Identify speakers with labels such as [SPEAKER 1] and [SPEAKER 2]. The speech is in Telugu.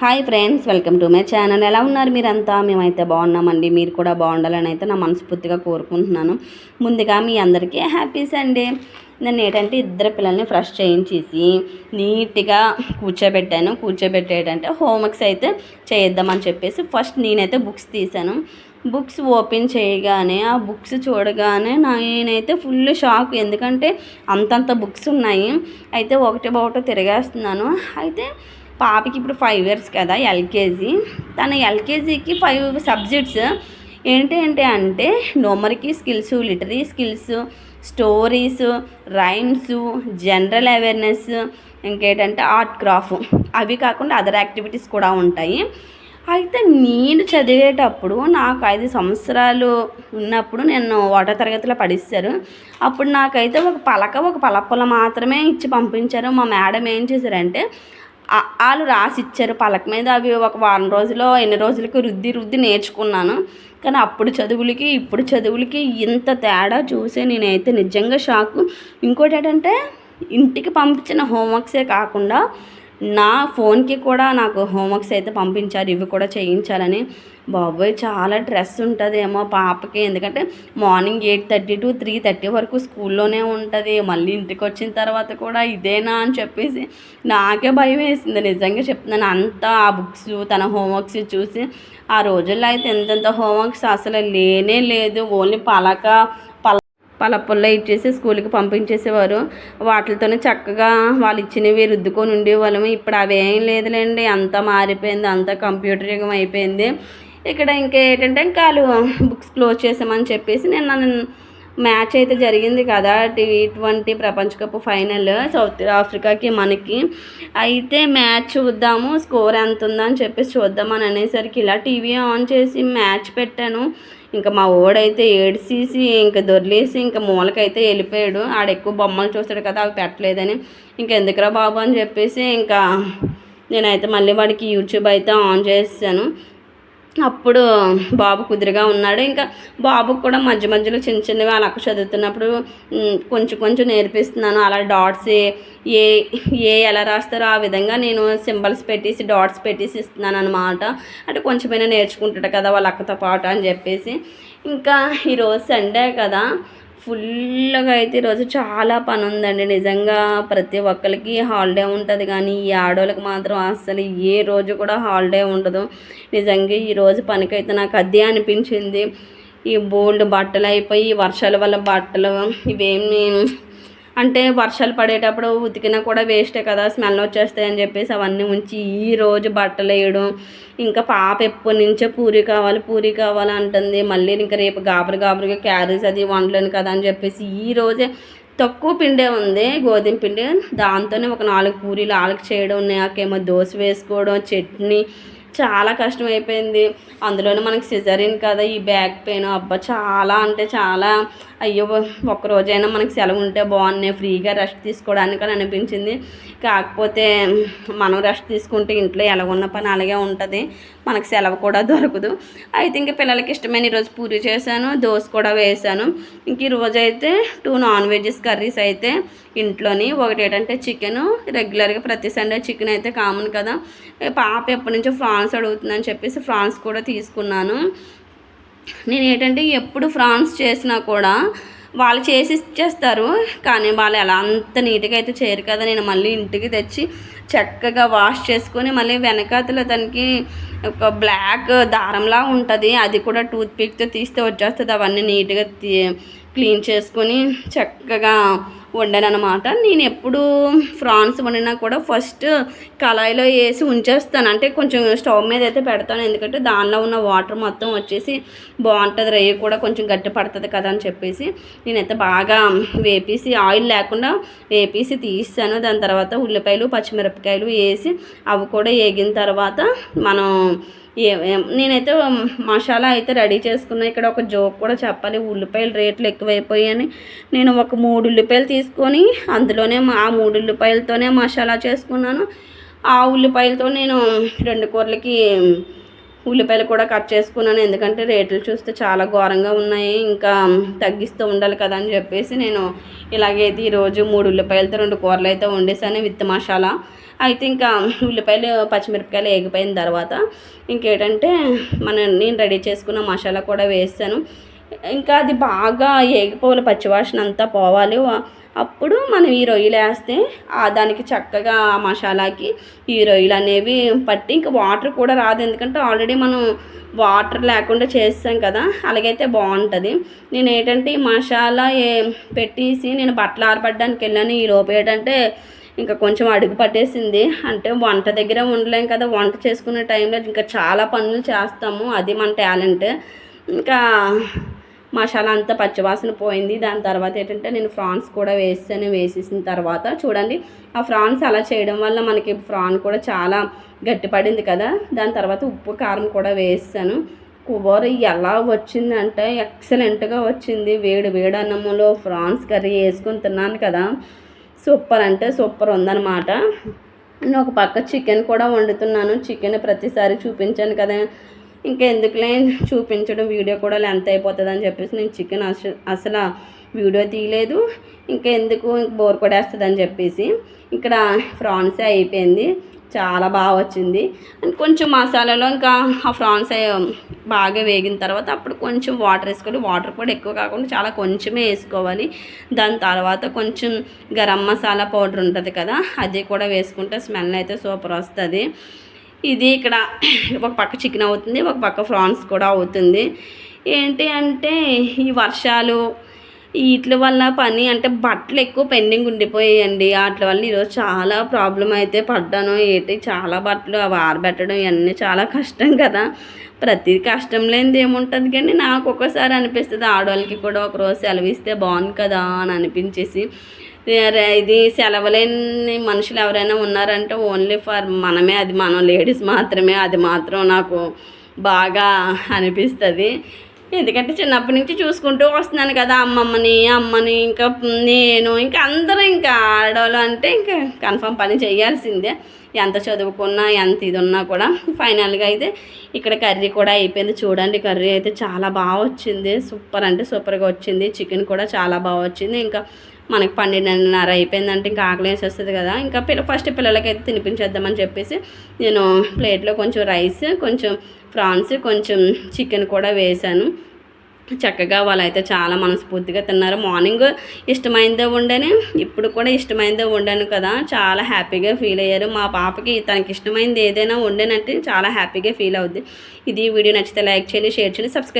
[SPEAKER 1] Hi friends welcome to my channel. ఎలా ఉన్నారు మీరంతా? మేమైతే బాగున్నామండి. మీరు కూడా బాగుండాలని అయితే నా మనస్ఫూర్తిగా కోరుకుంటున్నాను. ముందుగా మీ అందరికీ హ్యాపీ సండే. నేను ఏంటంటే ఇద్దరు పిల్లల్ని ఫ్రెష్ చేయించేసి నీట్గా కూర్చోబెట్టాను. కూర్చోబెట్టేటంటే హోంవర్క్స్ అయితే చేద్దామని చెప్పేసి ఫస్ట్ నేనైతే బుక్స్ తీశాను. బుక్స్ ఓపెన్ చేయగానే ఆ బుక్స్ చూడగానే నేనైతే ఫుల్ షాక్. ఎందుకంటే అంతంత బుక్స్ ఉన్నాయి. అయితే ఒకటి ఒకటి తిరిగేస్తున్నాను. అయితే పాపకి ఇప్పుడు ఫైవ్ ఇయర్స్ కదా ఎల్కేజీ. తన ఎల్కేజీకి ఫైవ్ సబ్జెక్ట్స్ ఏంటంటే అంటే నోమరికి skills literary skills stories rhymes general awareness ఇంకేంటంటే ఆర్ట్ క్రాఫ్ట్ అవి కాకుండా అదర్ యాక్టివిటీస్ కూడా ఉంటాయి. అయితే నేను చదివేటప్పుడు నాకు ఐదు సంవత్సరాలు ఉన్నప్పుడు నేను ఒకటో తరగతిలో పడిస్తారు. అప్పుడు నాకైతే ఒక పలక ఒక పలపల మాత్రమే ఇచ్చి పంపించారు. మా మేడం ఏం చేశారంటే వాళ్ళు రాసి ఇచ్చారు పలక మీద అవి ఒక వారం రోజులు ఎన్ని రోజులకి రుద్ది రుద్ది నేర్చుకున్నాను. కానీ అప్పుడు చదువులకి ఇప్పుడు చదువులకి ఇంత తేడా చూసే నేనైతే నిజంగా షాకు. ఇంకోటి ఏంటంటే ఇంటికి పంపించిన హోంవర్క్సే కాకుండా నా ఫోన్కి కూడా నాకు హోంవర్క్స్ అయితే పంపించారు. ఇవి కూడా చేయించాలని. బాబోయ్ చాలా స్ట్రెస్ ఉంటుందేమో పాపకి. ఎందుకంటే morning eight thirty to three thirty వరకు స్కూల్లోనే ఉంటుంది. మళ్ళీ ఇంటికి వచ్చిన తర్వాత కూడా ఇదేనా అని చెప్పేసి నాకే భయం వేసింది. నిజంగా చెప్తున్నాను అంతా ఆ బుక్స్ తన హోంవర్క్స్ చూసి ఆ రోజుల్లో అయితే ఎంతెంత హోంవర్క్స్ అసలు లేనే లేదు. ఓన్లీ పలక పలపుల్ల ఇచ్చేసి స్కూల్కి పంపించేసేవారు. వాటితోనే చక్కగా వాళ్ళు ఇచ్చినవి రుద్దుకొని ఉండేవాళ్ళము ఇప్పుడు అవేం లేదులేండి. అంతా మారిపోయింది. అంతా కంప్యూటర్ యుగం అయిపోయింది. ఇక్కడ ఇంకా ఏంటంటే ఇంకా వాళ్ళు బుక్స్ క్లోజ్ చేసామని చెప్పేసి నేను నన్ను మ్యాచ్ అయితే జరిగింది కదా టీ ట్వంటీ ప్రపంచ కప్ ఫైనల్ సౌత్ ఆఫ్రికాకి మనకి. అయితే మ్యాచ్ చూద్దాము స్కోర్ ఎంత ఉందని చెప్పేసి చూద్దామని అనేసరికి ఇలా టీవీ ఆన్ చేసి మ్యాచ్ పెట్టాను. ఇంకా మా ఓడైతే ఏడ్చేసి ఇంకా దొర్లేసి ఇంకా మూలకైతే వెళ్ళిపోయాడు. ఆడ ఎక్కువ బొమ్మలు చూస్తాడు కదా అవి పెట్టలేదని. ఇంకెందుకురా బాబు అని చెప్పేసి ఇంకా నేనైతే మళ్ళీ వాడికి యూట్యూబ్ అయితే ఆన్ చేసాను అప్పుడు బాబు కుదిరిగా ఉన్నాడు. ఇంకా బాబుకు కూడా మధ్య మధ్యలో చిన్న చిన్నవి అలా చదువుతున్నప్పుడు కొంచెం కొంచెం నేర్పిస్తున్నాను. అలా డాట్స్ ఏ ఏ ఎలా రాస్తారో ఆ విధంగా నేను సింబల్స్ పెట్టేసి డాట్స్ పెట్టేసి ఇస్తున్నాను అనమాట అంటే కొంచెమైనా నేర్చుకుంటాడు కదా వాళ్ళ అక్కతో పాటు అని చెప్పేసి. ఇంకా ఈరోజు సండే కదా. ఫుల్గా అయితే ఈరోజు చాలా పని ఉందండి నిజంగా ప్రతి ఒక్కరికి హాలిడే ఉంటుంది కానీ ఈ ఆడవాళ్ళకి మాత్రం అసలు ఏ రోజు కూడా హాలిడే ఉండదు. నిజంగా ఈరోజు పనికైతే నాకు అదే అనిపించింది. ఈ బోల్డ్ బట్టలు అయిపోయి వర్షాల వల్ల బట్టలు ఇవేమి అంటే వర్షాలు పడేటప్పుడు ఉతికినా కూడా వేస్టే కదా స్మెల్ వచ్చేస్తాయని చెప్పేసి అవన్నీ ఉంచి ఈ రోజు బట్టలు వేయడం ఇంకా పాప ఎప్పటి నుంచో పూరి కావాలి పూరి కావాలి అంటుంది. మళ్ళీ ఇంకా రేపు గాబరు గాబరుగా క్యారీస్ అది వండలేను కదా అని చెప్పేసి ఈ రోజే తక్కువ పిండే ఉంది గోధుమ పిండి. దాంతోనే ఒక నాలుగు పూరీలు ఆలకి చేయడం నాకేమో దోశ వేసుకోవడం చట్నీ. చాలా కష్టం అయిపోయింది అందులోనే మనకి సిజరిన్ కదా ఈ బ్యాక్ పెయిన్. అబ్బా చాలా అంటే చాలా అయ్యో ఒక్కరోజైనా మనకి సెలవు ఉంటే బాగున్నాయి ఫ్రీగా రెస్ట్ తీసుకోవడానికి అని అనిపించింది. కాకపోతే మనం రెస్ట్ తీసుకుంటే ఇంట్లో ఎలా ఉన్న పని అలాగే ఉంటుంది. మనకు సెలవు కూడా దొరకదు. అయితే ఇంక పిల్లలకి ఇష్టమైన ఈరోజు పూరి చేశాను దోశ కూడా వేసాను ఇంక ఈరోజు అయితే టూ నాన్ వెజెస్ కర్రీస్ అయితే ఇంట్లోని. ఒకటి ఏంటంటే చికెన్ రెగ్యులర్గా ప్రతి సండే చికెన్ అయితే కామన్ కదా. పాప ఎప్పటి నుంచో ఫ్రాన్స్ అడుగుతుందని చెప్పేసి ఫ్రాన్స్ కూడా తీసుకున్నాను. నేను ఏంటంటే ఎప్పుడు ఫ్రాన్స్ చేసినా కూడా వాళ్ళు చేసి ఇచ్చేస్తారు కానీ వాళ్ళు ఎలా అంత నీట్గా అయితే చేయరు కదా. నేను మళ్ళీ ఇంటికి తెచ్చి చక్కగా వాష్ చేసుకొని మళ్ళీ వెనకాతల తనకి ఒక బ్లాక్ దారంలా ఉంటుంది. అది కూడా టూత్ పిక్తో తీస్తే వచ్చేస్తుంది. అవన్నీ నీట్గా క్లీన్ చేసుకొని చక్కగా వండాను నేను ఎప్పుడు ఫ్రాన్స్ వండినా కూడా ఫస్ట్ కళాయిలో వేసి ఉంచేస్తాను. అంటే కొంచెం స్టవ్ మీద అయితే పెడతాను. ఎందుకంటే దానిలో ఉన్న వాటర్ మొత్తం వచ్చేసి బాగుంటుంది. రయ్యి కూడా కొంచెం గట్టి పడుతుంది కదా అని చెప్పేసి నేనైతే బాగా వేపేసి ఆయిల్ లేకుండా వేపేసి తీస్తాను. దాని తర్వాత ఉల్లిపాయలు పచ్చిమిరపకాయలు వేసి అవి కూడా వేగిన తర్వాత మనం ఏ నేనైతే మసాలా అయితే రెడీ చేసుకున్నా. ఇక్కడ ఒక జోక్ కూడా చెప్పాలి. ఉల్లిపాయలు రేట్లు ఎక్కువైపోయాయని. నేను ఒక మూడు ఉల్లిపాయలు తీసుకొని అందులోనే ఆ మూడు ఉల్లిపాయలతోనే మసాలా చేసుకున్నాను. ఆ ఉల్లిపాయలతో నేను రెండు కూరలకి ఉల్లిపాయలు కూడా కట్ చేసుకున్నాను. ఎందుకంటే రేట్లు చూస్తే చాలా ఘోరంగా ఉన్నాయి. ఇంకా తగ్గిస్తూ ఉండాలి కదా అని చెప్పేసి నేను ఇలాగైతే ఈరోజు మూడు ఉల్లిపాయలతో రెండు కూరలు అయితే వండేసాను విత్ మసాలా. అయితే ఇంకా ఉల్లిపాయలు పచ్చిమిరపకాయలు వేగిపోయిన తర్వాత ఇంకేంటంటే మన నేను రెడీ చేసుకున్న మసాలా కూడా వేస్తాను. ఇంకా అది బాగా ఏగిపోవాలి పచ్చివాసన అంతా పోవాలి అప్పుడు మనం ఈ రొయ్యలు వేస్తే దానికి చక్కగా ఆ మసాలాకి ఈ రొయ్యలు అనేవి పట్టి ఇంకా వాటర్ కూడా రాదు. ఎందుకంటే ఆల్రెడీ మనం వాటర్ లేకుండా చేస్తాం కదా అలాగైతే బాగుంటుంది. నేను ఏంటంటే ఈ మసాలా ఏ పెట్టేసి నేను బట్టలు ఆరబడ్డానికి వెళ్ళాను. ఈ లోపు ఏంటంటే ఇంకా కొంచెం అడుగు పట్టేసింది. అంటే వంట దగ్గర ఉండలేం కదా వంట చేసుకునే టైంలో ఇంకా చాలా పనులు చేస్తాము. అది మన టాలెంట్. ఇంకా మసాలా అంతా పచ్చివాసన పోయింది. దాని తర్వాత ఏంటంటే నేను ఫ్రాన్స్ కూడా వేసాను వేసేసిన తర్వాత చూడండి ఆ ఫ్రాన్స్ అలా చేయడం వల్ల మనకి ఫ్రాన్ కూడా చాలా గట్టిపడింది కదా. దాని తర్వాత ఉప్పు కారం కూడా వేసాను కూర ఎలా వచ్చిందంటే ఎక్సలెంట్గా వచ్చింది. వేడి వేడి అన్నంలో ఫ్రాన్స్ కర్రీ వేసుకొని తిన్నాను కదా. సూపర్ అంటే సూపర్ ఉందన్నమాట. నేను ఒక పక్క చికెన్ కూడా వండుతున్నాను. చికెన్ ప్రతిసారి చూపించాను కదా. ఇంకా ఎందుకులే చూపించడం వీడియో కూడా లెంత్ అయిపోతుంది అని చెప్పేసి నేను చికెన్ అసలు అసలు వీడియో తీయలేదు. ఇంకా ఎందుకు బోర్ కొడేస్తుంది అని చెప్పేసి ఇక్కడ ఫ్రాన్స్ అయిపోయింది. చాలా బాగా వచ్చింది. అండ్ కొంచెం మసాలాలో ఇంకా ఆ ఫ్రాన్స్ బాగా వేగిన తర్వాత అప్పుడు కొంచెం వాటర్ వేసుకోవాలి. వాటర్ కూడా ఎక్కువ కాకుండా చాలా కొంచెమే వేసుకోవాలి. దాని తర్వాత కొంచెం గరం మసాలా పౌడర్ ఉంటుంది కదా అది కూడా వేసుకుంటే స్మెల్ అయితే సూపర్ వస్తుంది. ఇది ఇక్కడ ఒక పక్క చికెన్ అవుతుంది ఒక పక్క ఫ్రాన్స్ కూడా అవుతుంది. ఏంటి అంటే ఈ వర్షాలు వీటి వల్ల పని అంటే బట్టలు ఎక్కువ పెండింగ్ ఉండిపోయాయండి. వాటి వల్ల ఈరోజు చాలా ప్రాబ్లం అయితే పడ్డాను. ఏంటి చాలా బట్టలు అవి ఆరబెట్టడం ఇవన్నీ చాలా కష్టం కదా. ప్రతి కష్టం లేనిది ఏముంటుంది కానీ నాకు ఒక్కోసారి అనిపిస్తుంది ఆడవాళ్ళకి కూడా ఒకరోజు సెలవు ఇస్తే బాగుంది కదా అని అనిపించేసి. ఇది సెలవులేని మనుషులు ఎవరైనా ఉన్నారంటే ఓన్లీ ఫర్ మనమే అది మనం లేడీస్ మాత్రమే అది మాత్రం నాకు బాగా అనిపిస్తుంది. ఎందుకంటే చిన్నప్పటి నుంచి చూసుకుంటూ వస్తున్నాను కదా అమ్మమ్మని అమ్మని ఇంకా నేను ఇంకా అందరూ ఇంకా ఆడవాళ్ళు అంటే ఇంకా కన్ఫర్మ్ పని చేయాల్సిందే. ఎంత చదువుకున్నా ఎంత ఇది ఉన్నా కూడా ఫైనల్గా అయితే ఇక్కడ కర్రీ కూడా అయిపోయింది. చూడండి కర్రీ అయితే చాలా బాగా వచ్చింది. సూపర్ అంటే సూపర్గా వచ్చింది. చికెన్ కూడా చాలా బాగా వచ్చింది. ఇంకా మనకి పన్నెండున్నర అయిపోయిందంటే ఇంకా ఆకలి వేసేస్తుంది కదా. ఇంకా పిల్ల ఫస్ట్ పిల్లలకైతే తినిపించేద్దామని చెప్పేసి నేను ప్లేట్లో కొంచెం రైస్ కొంచెం ప్రాన్స్ కొంచెం చికెన్ కూడా వేశాను చక్కగా వాళ్ళైతే చాలా మనస్ఫూర్తిగా తిన్నారు. మార్నింగ్ ఇష్టమైందే ఉండని ఇప్పుడు కూడా ఇష్టమైందే వండాను కదా. చాలా హ్యాపీగా ఫీల్ అయ్యారు. మా పాపకి తనకి ఇష్టమైంది ఏదైనా వండానంటే చాలా హ్యాపీగా ఫీల్ అవుద్ది. ఇది వీడియో నచ్చితే లైక్ చేయండి షేర్ చేయండి సబ్స్క్రైబ్